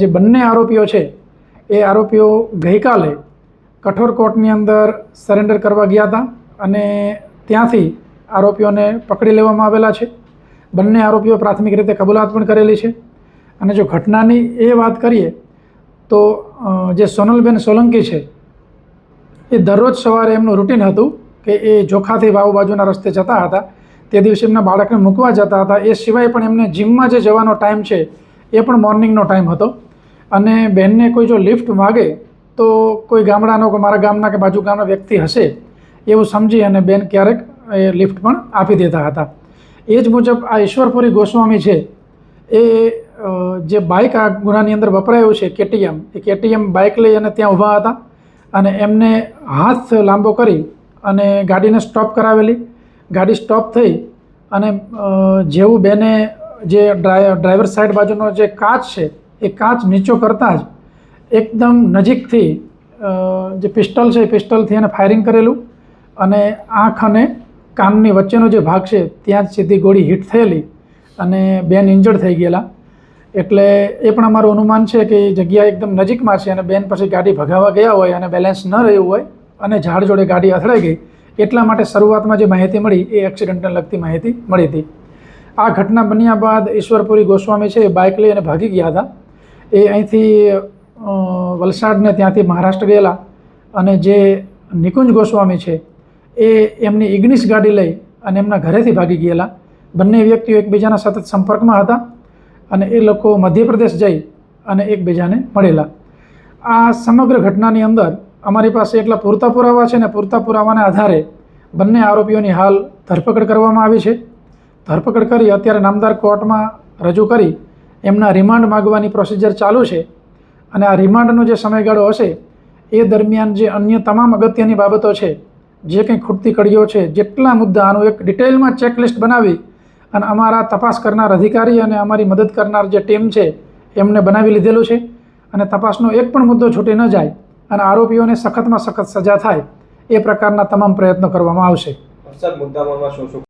જે બંને આરોપીઓ છે, એ આરોપીઓ ગઈકાલે કઠોર કોર્ટની અંદર સરેન્ડર કરવા ગયા હતા અને ત્યાંથી આરોપીઓને પકડી લેવામાં આવેલા છે. બંને આરોપીઓ પ્રાથમિક રીતે કબૂલાત પણ કરેલી છે. અને જો ઘટનાની એ વાત કરીએ, તો જે સોનલબેન સોલંકી છે, એ દરરોજ સવારે એમનું રૂટીન હતું કે એ જોખાથી વાવ બાજુના રસ્તે જતા હતા. તે દિવસે એમના બાળકને મૂકવા જતા હતા. એ સિવાય પણ એમને જીમમાં જે જવાનો ટાઈમ છે, એ પણ મોર્નિંગનો ટાઈમ હતો. અને બહેનને કોઈ જો લિફ્ટ માગે તો કોઈ ગામડાનો કે મારા ગામના કે બાજુ ગામના વ્યક્તિ હશે એવું સમજી અને બેન ક્યારેક એ લિફ્ટ પણ આપી દેતા હતા. એ જ મુજબ આ ઈશ્વરપુરી ગોસ્વામી છે એ જે બાઇક આ ગુનાની અંદર વપરાયું છે, કેટીએમ. એ કેટીએમ બાઇક લઈ અને ત્યાં ઊભા હતા અને એમને હાથ લાંબો કરી અને ગાડીને સ્ટોપ કરાવેલી. ગાડી સ્ટોપ થઈ અને જેવું બેને જે ડ્રાઈવર સાઈડ બાજુનો જે કાચ છે એ કાચ નીચો કરતાં જ એકદમ નજીકથી જે પિસ્ટલ છે એ પિસ્ટલથી એને ફાયરિંગ કરેલું અને આંખ અને કાનની વચ્ચેનો જે ભાગ છે ત્યાં જ સીધી ગોળી હિટ થયેલી અને બેન ઇન્જર્ડ થઈ ગયેલા. એટલે એ પણ અમારું અનુમાન છે કે એ જગ્યા એકદમ નજીકમાં છે અને બેન પછી ગાડી ભગાવવા ગયા હોય અને બેલેન્સ ન રહ્યું હોય અને ઝાડ જોડે ગાડી અથડાઈ ગઈ, એટલા માટે શરૂઆતમાં જે માહિતી મળી એ એક્સિડન્ટને લગતી માહિતી મળી હતી. આ ઘટના બન્યા બાદ ઈશ્વરપુરી ગોસ્વામી છે એ બાઇક લઈ અને ભાગી ગયા હતા. એ અહીંથી વલસાડને ત્યાંથી મહારાષ્ટ્ર ગયેલા અને જે નિકુંજ ગોસ્વામી છે, એ એમની ઇગ્નિસ ગાડી લઈ અને એમના ઘરેથી ભાગી ગયેલા. બંને વ્યક્તિઓ એકબીજાના સતત સંપર્કમાં હતા અને એ લોકો મધ્યપ્રદેશ જઈ અને એકબીજાને મળેલા. આ સમગ્ર ઘટનાની અંદર અમારી પાસે એટલા પૂરતા પુરાવા છે ને પૂરતા પુરાવાના આધારે બંને આરોપીઓની હાલ ધરપકડ કરવામાં આવી છે. ધરપકડ કરી અત્યારે નામદાર કોર્ટમાં રજૂ કરી એમના રિમાન્ડ માગવાની પ્રોસિજર ચાલુ છે અને આ રિમાન્ડનો જે સમયગાળો હશે, એ દરમિયાન જે અન્ય તમામ અગત્યની બાબતો છે, જે કંઈ ખૂટતી કડીઓ છે, જેટલા મુદ્દા આનું એક ડિટેલમાં ચેકલિસ્ટ બનાવી અને અમારા તપાસ કરનાર અધિકારી અને અમારી મદદ કરનાર જે ટીમ છે, એમને બનાવી લીધેલું છે અને તપાસનો એક પણ મુદ્દો છૂટી ન જાય અને આરોપીઓને સખતમાં સખત સજા થાય, એ પ્રકારના તમામ પ્રયત્નો કરવામાં આવશે.